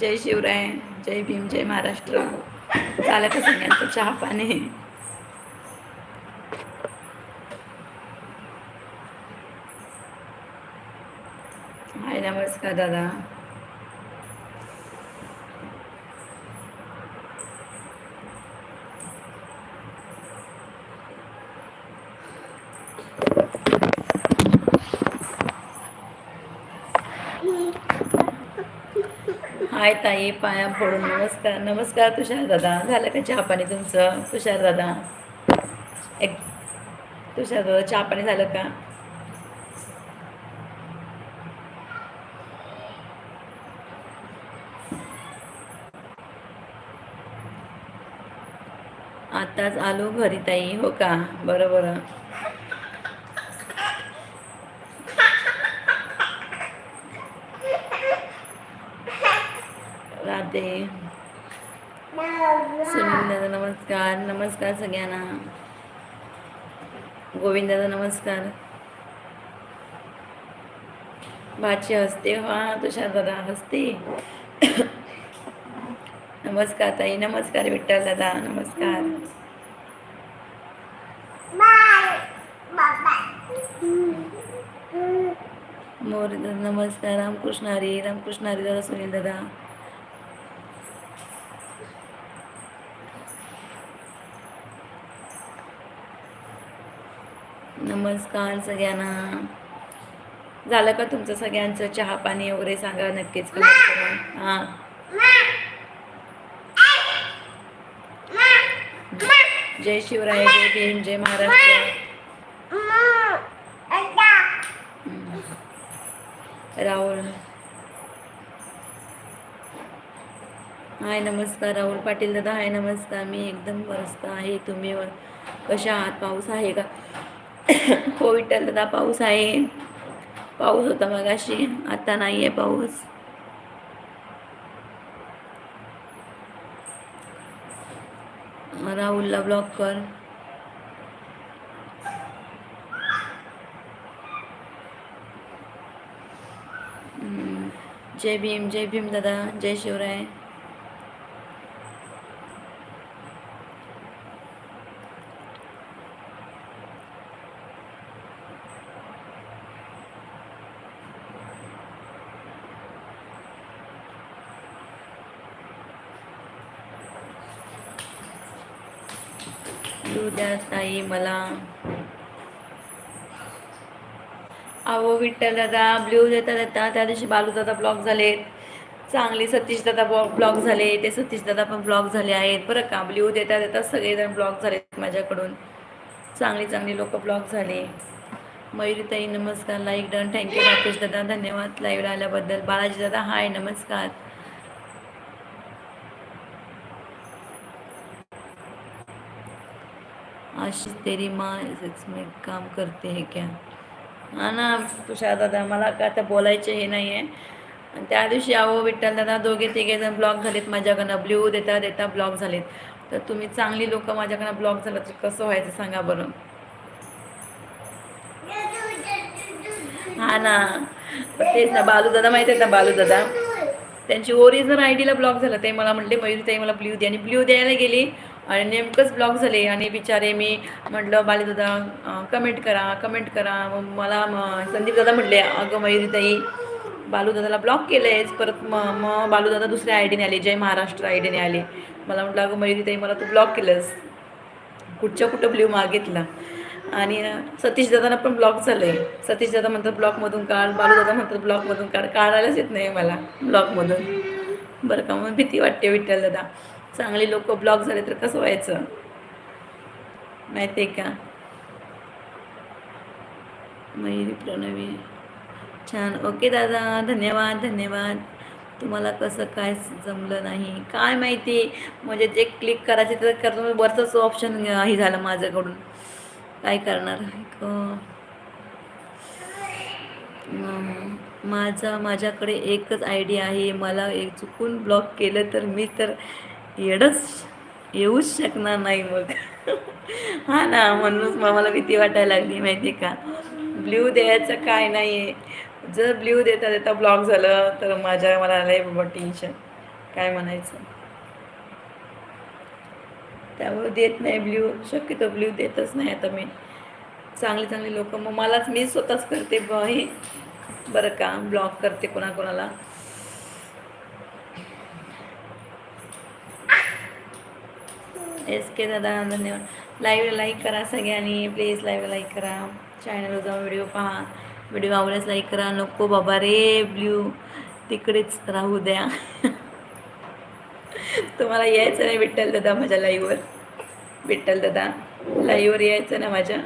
जय शिवराय जय भीम जय महाराष्ट्र. झालं का सगळ्यांचं चहा पाणी? हाय नमस्कार दादा. हाय ताई पाया फोडून. नमस्कार नमस्कार तुषार दादा. झालं का चहा पाणी तुमचं? तुषार दादा. एक तुषार दादा चहा पाणी झालं का? आताच आलो घरी ताई. हो का? बरं बरं. राधे दादा नमस्कार. नमस्कार सगळ्यांना. गोविंदादा नमस्कार. भाची हसते. हा तुषार दादा हसते. नमस्कार ताई. नमस्कार विठ्ठल दादा. नमस्कार. मोर दादा नमस्कार. रामकृष्ण हरी. रामकृष्ण हरी दादा सुनील दादा. नमस्कार सगळ्यांना. झालं का तुमचं सगळ्यांचं चहा पाणी वगैरे सांगा नक्कीच हां. जय शिवराय जय भीम जय महाराष्ट्र. राहुल. हाय नमस्कार. राहुल पाटील दादा हाय नमस्कार. मी एकदम मस्त आहे. तुम्ही कशा आहात? पाऊस आहे का? हो विठ्ठल दादा पाऊस आहे. पाऊस होता मगाशी आता नाही आहे पाऊस. राहुलला ब्लॉक कर. जय भीम जय भीम दादा जय शिवराय. ताई मला. अहो विठ्ठल दादा ब्ल्यू देता देता त्या दिवशी बालूदादा ब्लॉक झालेत. चांगली सतीश दादा ब्लॉक झाले ते सतीश दादा पण ब्लॉक झाले आहेत. बरं का ब्ल्यू देता देता सगळेजण ब्लॉक झालेत माझ्याकडून. चांगली चांगली लोक ब्लॉक झाले. मयुरीताई नमस्कार. Like done. थँक्यू राकेश दादा. धन्यवाद. लाईव्ह आल्याबद्दल बालाजी दादा हाय. नमस्कार. आशीष तेरी माँ इसमें काम करते है क्या? हा ना तुषार दादा मला का आता बोलायचे हे नाही आहे. आणि त्या दिवशी अहो विठ्ठल दादा दोघे तिघे जण ब्लॉक झालेत. माझ्याकडनं ब्ल्यू देता देता ब्लॉक झालेत. तर तुम्ही चांगली लोक माझ्याकडनं ब्लॉक झालं तर कसं व्हायचं सांगा बरं? हा ना. तेच ना बालू दादा माहीत आहेत ना बालू दादा? त्यांची ओरिजिनल आय डीला ब्लॉक झालं. ते मला म्हणले मयुरीताई मला ब्ल्यू दे. आणि ब्ल्यू द्यायला गेली. आणि नेमकंच ब्लॉक झाले आणि बिचारे मी म्हटलं बालीदादा कमेंट करा कमेंट करा. मग मला म- संदीप दादा म्हटले अगं मयुरीताई बालूदादाला ब्लॉक केलं आहेच परत मग मग बालूदादा दुसऱ्या आय डीने आले जय महाराष्ट्र आय डीने आले. मला म्हटलं अगं मयुरीताई मला तू ब्लॉक केलंस. कुठच्या कुठं ब्ल्यू मागितला आणि सतीश दादांना पण ब्लॉक झालं आहे सतीश दादा म्हणतात ब्लॉकमधून काढ. बालूदादा म्हणतात ब्लॉकमधून काढ. काढायलाच येत नाही मला ब्लॉकमधून. बरं का मग भीती वाटते विठ्ठल दादा चांगली लोक ब्लॉक झाले तर कसं व्हायचं? माहिती आहे का? मयुरी प्रणवी. छान. ओके दादा धन्यवाद धन्यवाद. तुम्हाला कसं काय जमलं नाही? काय माहिती? म्हणजे जे क्लिक करायचे तर करतो. वरचंच ऑप्शन हे झालं माझ्याकडून. काय करणार? माझा माझ्याकडे एकच आय डी आहे. मला एक चुकून ब्लॉक केलं तर मी तर येडच येऊच शकणार नाही मग. हा ना म्हणूनच मला भीती वाटायला लागली माहिती आहे का? ब्ल्यू द्यायचं काय नाही आहे जर ब्ल्यू देता देता ब्लॉक झालं तर माझ्या मला लय बाबा टेन्शन काय म्हणायचं? त्यामुळे देत नाही ब्ल्यू शक्यतो ब्ल्यू देतच नाही आता मी. चांगली चांगली लोक. मग मलाच मी स्वतःच करते ब हे. बरं का ब्लॉक करते कोणाकोणाला. एस के दादा धन्यवाद. लाईव्हला लाईक करा सगळ्यांनी. प्लीज लाईव्हला लाईक करा. चॅनलवर जाऊन व्हिडिओ पहा. व्हिडिओ आवडल्यास लाईक करा. नको बाबा रे ब्ल्यू तिकडेच राहू द्या. तुम्हाला यायचं नाही विठ्ठल दादा माझ्या लाईव्हवर विठ्ठल दादा लाईव्हवर यायचं ना माझ्या?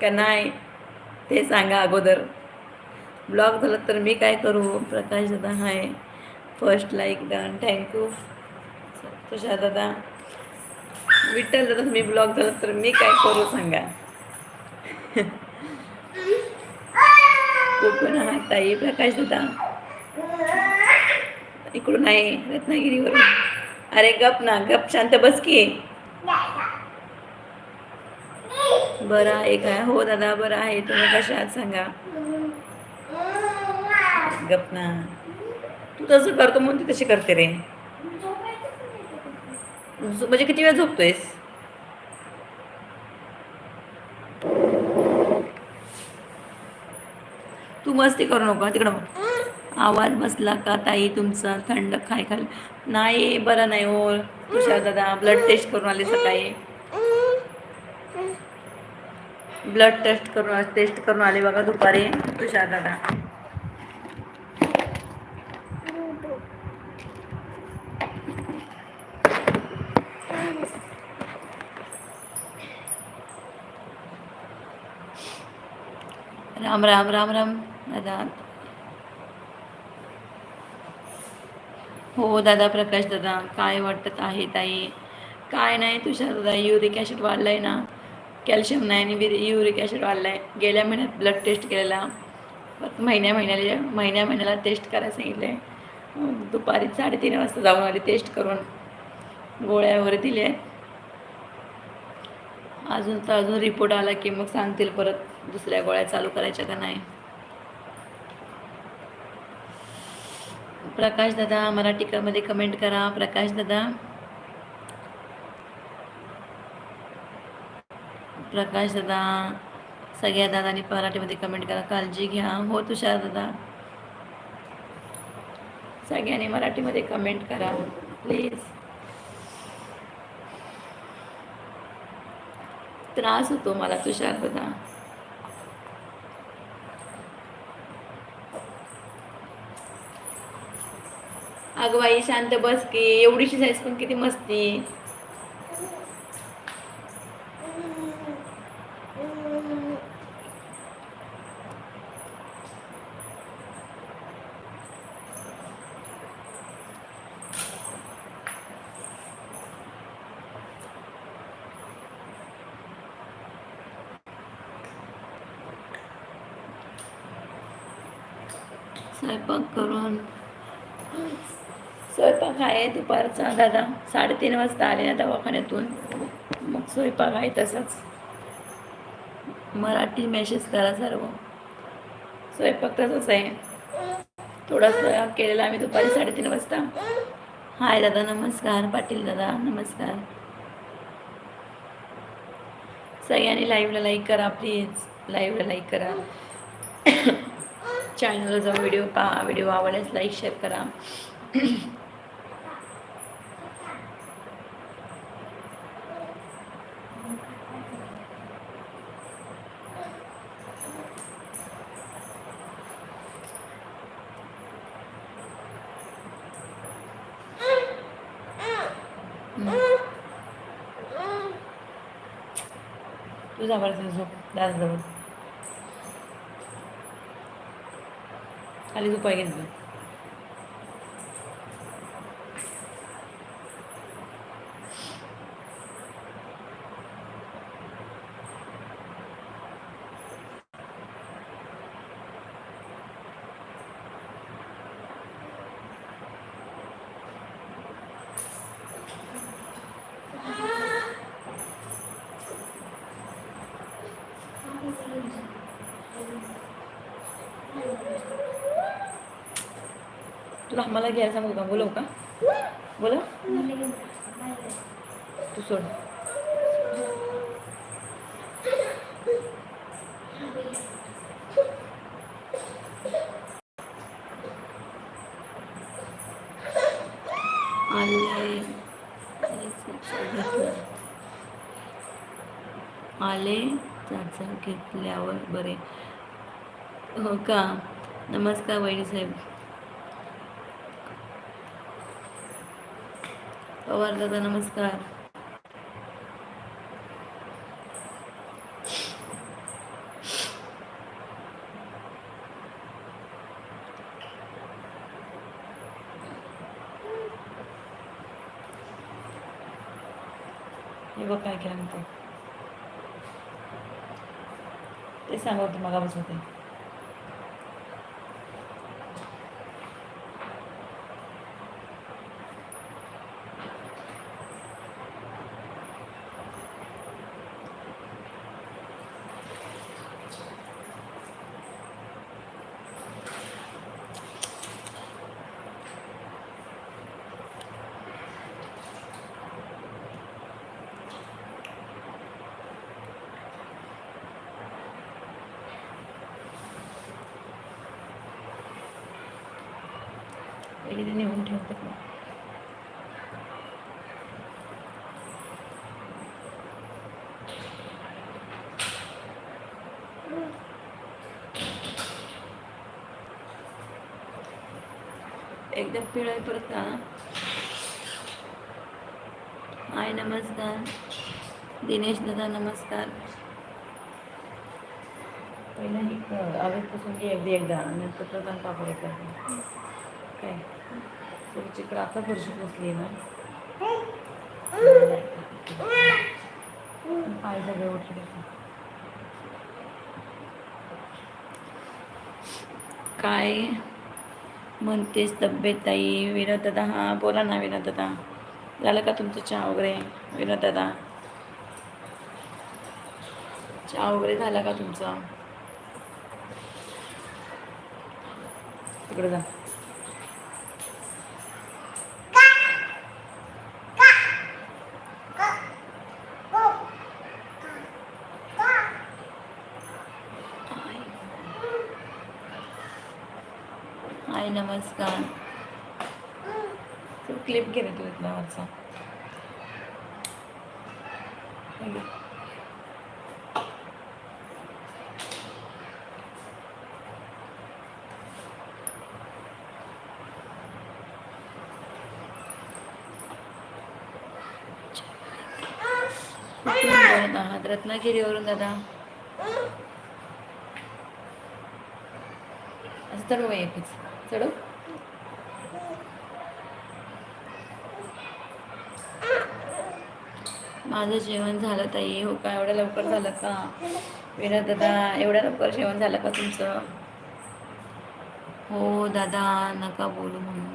का नाही? ते सांगा अगोदर. ब्लॉग झालं तर मी काय करू? प्रकाश दादा hi. First like done thank you Tushar दादा विठ्ठल दादा मी ब्लॉग झाला तर मी काय करू सांगा? कोकण हा ताई प्रकाश दादा. इकडून आहे रत्नागिरीवरून. अरे गप ना गप शांत बस की. बरं आहे काय हो दादा बरं आहे. तुम्ही कशा आहात सांगा. गप ना. तू तसं करतो म्हणून ती तशी करते रे. म्हणजे किती वेळ झोपतोयस? तू मस्ती करू नको तिकडं बघ. आवाज बसला का ताई तुमचा? थंड खाय खाल नाही बरं नाही हो. तुषार दादा ब्लड टेस्ट करून आले सकाळी. ब्लड टेस्ट करून टेस्ट करून आले बघा दुपारी तुषार दादा. राम राम राम राम दादा. हो दादा प्रकाश दादा काय वाटत आहे ताई? काय नाही तुषार दादा युरिक ॲसिड वाढलं आहे ना. कॅल्शियम नाही आणि युरिक ॲसिड वाढलं आहे गेल्या महिन्यात ब्लड टेस्ट केलेला. परत महिन्या महिन्याला महिन्या महिन्याला टेस्ट करायला सांगितलं आहे दुपारी साडेतीन वाजता जाऊन आली टेस्ट करून. गोळ्या वगैरे दिल्या अजून तर अजून रिपोर्ट आला की मग सांगतील परत. दुसऱ्या गोळ्या चालू करायच्या का नाही? प्रकाश दादा मराठीमध्ये कमेंट करा. प्रकाश दादा. प्रकाश दादा सगळ्या दादानी मराठीमध्ये कमेंट करा. काळजी घ्या. हो तुषार दादा. सगळ्यांनी मराठीमध्ये कमेंट करा. प्लीज त्रास होतो मला तुषार दादा. अगं बाई शांत बस की. एवढीशी साईज पण किती मस्ती स्वयंपाक करून स्वयंपाक आहे दुपारचा. दादा साडेतीन वाजता आले ना दवाखान्यातून. मग स्वयंपाक आहे तसाच. मराठी मेसेज करा सर्व. स्वयंपाक तसाच आहे. थोडा स्वयंपाक केलेला आम्ही दुपारी साडेतीन वाजता. हाय दादा नमस्कार. पाटील दादा नमस्कार. सगळ्यांनी लाईव्हला लाईक करा प्लीज लाईव्हला लाईक करा. चॅनलला जाऊन व्हिडिओ पहा. व्हिडिओ आवडल्यास लाईक शेअर करा. তুই আবার গাছ দেবো খালি দুপায় গেছে तुला आम्हाला घ्यायला सांगू का बोलव का? बोला तू सोड. आले. आले. चाचा घेतल्यावर बरे. हो का? नमस्कार वहिनी साहेब. पवार दादा नमस्कार हे बघ काय केलं ते ते सांगा होते मगापास केली ते नेऊन ठेवतात मग एकदम पिळाय परत का? नमस्कार. दिनेश दादा नमस्कार. पहिला एक आवेग पुसून घे अगदी एकदा नंतर प्रधान पापड करते. काय? तुमची इकडं आता फरशी पुसली ना पाय सगळे उठले. काय? म्हणतेस तब्येत ताई. विनोद दादा हां बोला ना विनोद दादा झालं का तुमचं चहा वगैरे? विनोद दादा चहा वगैरे झाला का तुमचा? तिकडे जा. हाय नमस्कार. तू क्लिप घे तू इथला वरचा आहात रत्नागिरीवरून दादा. असं चढव एकच चढव माझं जेवण झालं ताई. हो का? एवढ्या लवकर झालं का? विनोद दादा एवढ्या लवकर जेवण झालं का तुमचं? हो दादा नका बोलू म्हणून.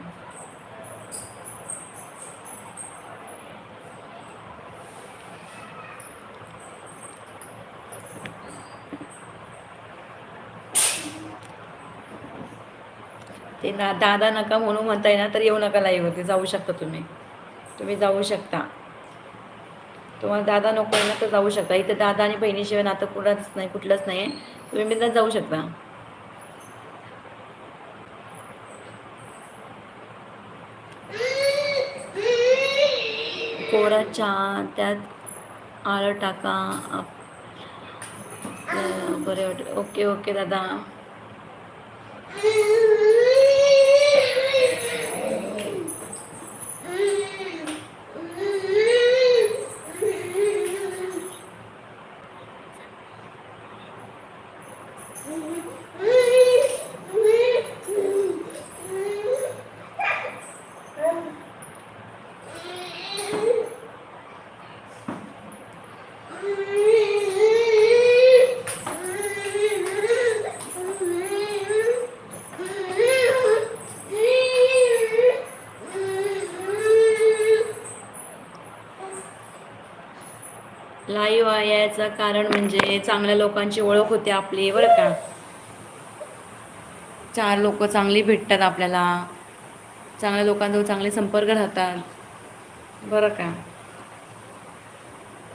ते ना दादा नका म्हणून म्हणताय ना तर येऊ नका लाईव्हवरती जाऊ शकता तुम्ही. तुम्ही जाऊ शकता. तुम्हाला दादा नको आहे ना तर जाऊ शकता. इथं दादा आणि बहिणीशिवाय नातं कुठलाच नाही कुठलंच नाही आहे तुम्ही बिंदास जाऊ शकता. कोरा चहा त्यात आलं टाका. आप- बरे वाटेल. ओके ओके दादा. लाईव्ह कारण म्हणजे चांगल्या लोकांची ओळख होते आपली बरं का? चार लोक चांगली भेटतात आपल्याला. चांगल्या लोकांजवळ चांगले संपर्क राहतात. बरं का?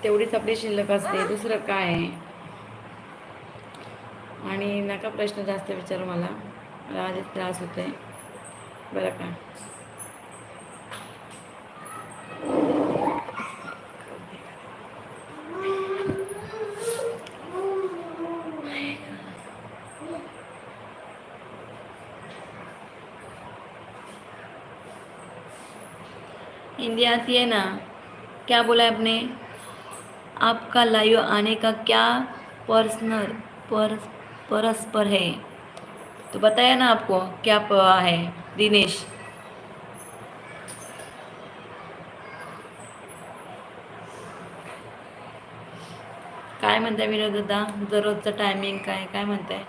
तेवढीच आपली शिल्लक असते. दुसरं काय? आहे आणि नका प्रश्न जास्त विचारू मला. मला आधीच त्रास होतोय. बरं का? हिंदी आती है ना? क्या बोला है आपने? आपका लाइव आने का क्या पर्सनल पर परस्पर है? तो बताया ना आपको क्या प- है दिनेश? काय म्हणताय विनोद दादा? दररोजचं टायमिंग काय काय म्हणताय?